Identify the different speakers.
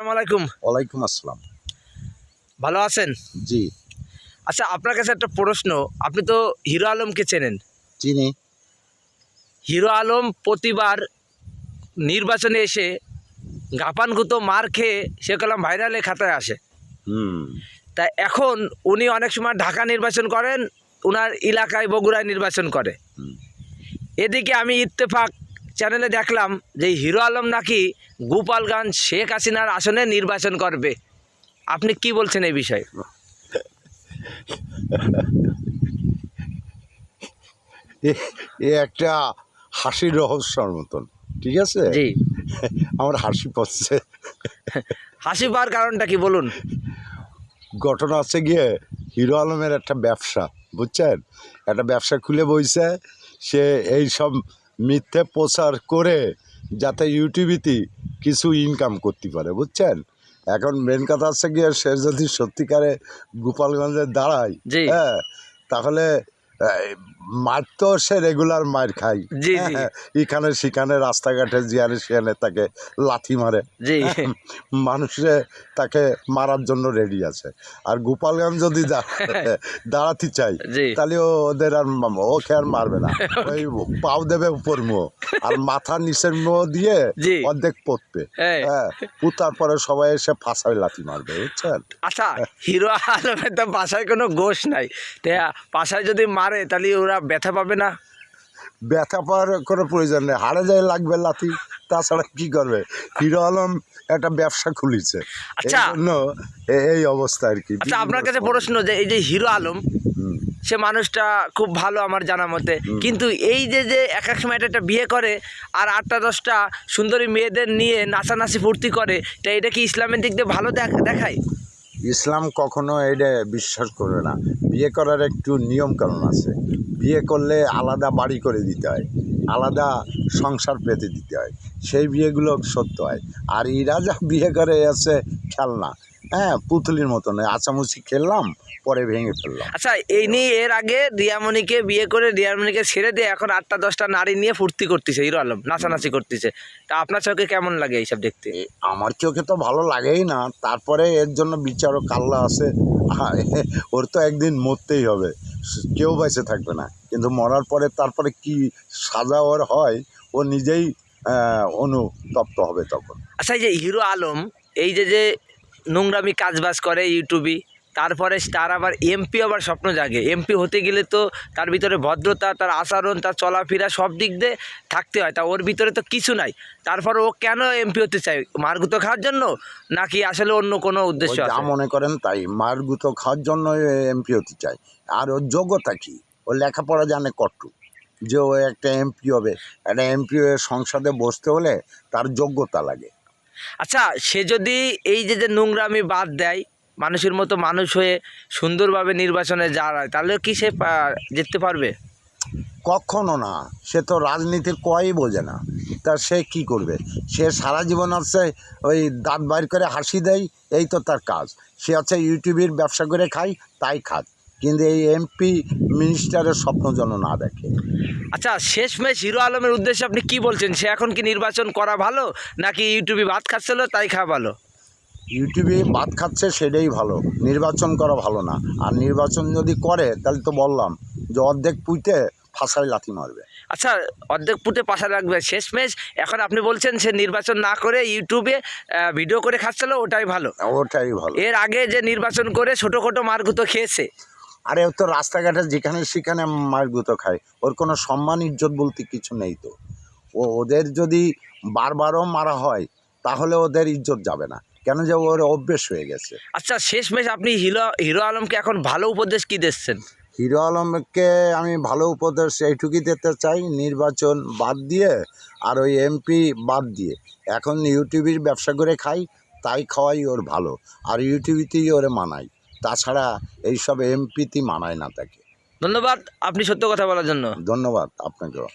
Speaker 1: আসসালামু
Speaker 2: ওয়ালাইকুম আসসালাম।
Speaker 1: ভালো আছেন?
Speaker 2: জি।
Speaker 1: আচ্ছা আপনার কাছে একটা প্রশ্ন আপনি তো হিরো আলমকে চেনেন।
Speaker 2: চিনি।
Speaker 1: হিরো আলম প্রতিবার নির্বাচনে এসে গাপানগুতো মার খেয়ে সে কলাম ভাইরালে খাতায় আসে।
Speaker 2: হুম।
Speaker 1: তা এখন উনি অনেক সময় ঢাকা নির্বাচন করেন ওনার এলাকায় বগুড়ায় নির্বাচন করে। এদিকে আমি ইত্তেফাক চ্যানেলে দেখলাম যে হিরো আলম নাকি গোপালগঞ্জ শেখ হাসিনার আসনে নির্বাচন করবে। আপনি কি বলছেন এই বিষয়ে?
Speaker 2: এ- একটা হাসির রহস্যর মতন ঠিক আছে?
Speaker 1: জি।
Speaker 2: আমার হাসি পাচ্ছে
Speaker 1: হাসি পাওয়ার কারণটা কি বলুন?
Speaker 2: ঘটনা হচ্ছে গিয়ে হিরো আলমের একটা ব্যবসা বুঝছেন? একটা ব্যবসা খুলে বইছে সে এই সব মিথ্যে প্রচার করে যাতে ইউটিউবিতে কিছু ইনকাম করতে পারে বুঝছেন এখন মেন কথা হচ্ছে গিয়ে সে যদি সত্যিকারে গোপালগঞ্জে দাঁড়ায়। হ্যাঁ তাহলে মার তো সে রেগুলার মার খাই এখানে সেখানে রাস্তাঘাটে জিয়ানে শিয়ানে তাকে লাথি মারে। মানুষে তাকে মারার জন্য রেডি আছে। আর গোপালগঞ্জ যদি দাঁড়াতে চাই তাহলে ওদের আর ওকে আর মারবে না। ওই পাও দেবে উপর মুহ। আর মাথা নিচের মুহ দিয়ে অর্ধেক পড়বে।
Speaker 1: হ্যাঁ।
Speaker 2: পুতার পরে সবাই এসে ফাঁসায় লাথি মারবে বুঝছেন?
Speaker 1: আচ্ছা হিরো আলমের তো বাসায় কোনো গোশ নাই। তা বাসায় যদি মারে তাহলে ওরা ব্যথা পাবে না?
Speaker 2: ব্যথা পাওয়ার কোনো প্রয়োজন নেই। হারে যায় লাগবে লাথি তাছাড়া কি করবে? হিরো আলম একটা ব্যবসা খুলিছে।
Speaker 1: আচ্ছা।
Speaker 2: এই অবস্থা আর কি।
Speaker 1: আচ্ছা আপনার কাছে প্রশ্ন যে এই যে হিরো আলম সে মানুষটা খুব ভালো আমার জানা মতে। কিন্তু এই যে যে এক এক সময় এটা একটা বিয়ে করে আর আটটা দশটা সুন্দরী মেয়েদের নিয়ে নাচানাচি ফুর্তি করে তা এটা কি ইসলামের দিক দিয়ে ভালো দেখ- দেখায়?
Speaker 2: ইসলাম কখনো এটা বিশ্বাস করবে না। বিয়ে করার একটু নিয়ম কানুন আছে। বিয়ে করলে আলাদা বাড়ি করে দিতে হয়, আলাদা সংসার পেতে দিতে হয়। সেই বিয়েগুলো সত্য হয়। আর ইরাজা যা বিয়ে করে আছে খেলনা হ্যাঁ পুতুলির মতন আচামুচি খেললাম পরে ভেঙে ফেললাম।
Speaker 1: আচ্ছা এই নিয়ে এর আগে রিয়ামণিকে বিয়ে করে রিয়ামণিকে ছেড়ে দিয়ে এখন আটটা দশটা নারী নিয়ে ফুর্তি করতেছে হিরো আলম নাচানাচি করতেছে। তা আপনার চোখে কেমন লাগে এইসব দেখতে?
Speaker 2: আমার চোখে তো ভালো লাগেই না তারপরে এর জন্য বিচারক কাল্লা আছে ওর তো একদিন মরতেই হবে কেউ বেঁচে থাকবে না কিন্তু মরার পরে তারপরে কি সাজা ওর হয় ও নিজেই অনুতপ্ত হবে তখন।
Speaker 1: আচ্ছা এই যে হিরো আলম এই যে যে নোংরামি কাজবাজ করে ইউটিউবে। তারপরে তার আবার এমপি আবার স্বপ্ন জাগে। এমপি হতে গেলে তো তার ভিতরে ভদ্রতা তার আচরণ তার চলাফেরা সব দিক দিয়ে থাকতে হয়। তা ওর ভিতরে তো কিছু নাই। তারপর ও কেন এমপি হতে চায়? মারগুতো খাওয়ার জন্য? নাকি আসলে অন্য কোনো উদ্দেশ্য
Speaker 2: যা মনে করেন তাই মার গুতো খাওয়ার জন্য এমপি হতে চায়। আর ওর যোগ্যতা কি? ও লেখাপড়া জানে কট্টু যে ও একটা এমপি হবে। একটা এমপি হয়ে সংসদে বসতে হলে তার যোগ্যতা লাগে।
Speaker 1: আচ্ছা সে যদি এই যে যে নোংরামি বাদ দেয়, মানুষের মতো মানুষ হয়ে সুন্দরভাবে নির্বাচনে যায় তাহলে কি সে জিততে পারবে?
Speaker 2: কখনো না। সে তো রাজনীতির কয়ই বোঝে না। তা সে কি করবে? সে সারা জীবন আছে ওই দাঁত বাইর করে হাসি দেয়, এই তো তার কাজ। সে আছে ইউটিউবের ব্যবসা করে খায়, তাই খাক কিন্তু এই এমপি মিনিস্টারের স্বপ্ন যেন না দেখে।
Speaker 1: আচ্ছা শেষ শেষমেশ হিরো আলমের উদ্দেশ্যে আপনি কি বলছেন? সে এখন কি নির্বাচন করা ভালো নাকি ইউটিউবে ভাত খাচ্ছিল তাই খাওয়া ভালো?
Speaker 2: ইউটিউবে ভাত খাচ্ছে সেটাই ভালো। নির্বাচন করা ভালো না। আর নির্বাচন যদি করে তাহলে তো বললাম যে অর্ধেক পুঁতে ফাঁসায় লাথি মারবে।
Speaker 1: আচ্ছা অর্ধেক পুঁতে পাশা রাখবে শেষ শেষমেশ এখন আপনি বলছেন সে নির্বাচন না করে ইউটিউবে ভিডিও করে খাচ্ছিল ওটাই ভালো।
Speaker 2: ওটাই ভালো।
Speaker 1: এর আগে যে নির্বাচন করে ছোটো খাটো মারগুতো খেয়েছে।
Speaker 2: আরে ও তো রাস্তাঘাটে যেখানে সেখানে মার গুঁতো খায়। ওর কোনো সম্মান ইজ্জত বলতে কিছু নেই তো। ও ওদের যদি বারবারও মারা হয় তাহলে ওদের ইজ্জত যাবে না। কেন যে ওর অভ্যেস হয়ে গেছে।
Speaker 1: আচ্ছা শেষমেশ আপনি হিরো হিরো আলমকে এখন ভালো উপদেশ কি দিচ্ছেন?
Speaker 2: হিরো আলমকে আমি ভালো উপদেশ এইটুকুই দিতে চাই নির্বাচন বাদ দিয়ে আর ওই এমপি বাদ দিয়ে। এখন ইউটিউবের ব্যবসা করে খাই তাই খাওয়াই ওর ভালো। আর ইউটিউবিতেই ওরে মানায় তাছাড়া এইসব এমপিতে মানায় না তাকে।
Speaker 1: ধন্যবাদ আপনি সত্য কথা বলার জন্য।
Speaker 2: ধন্যবাদ আপনাকেও।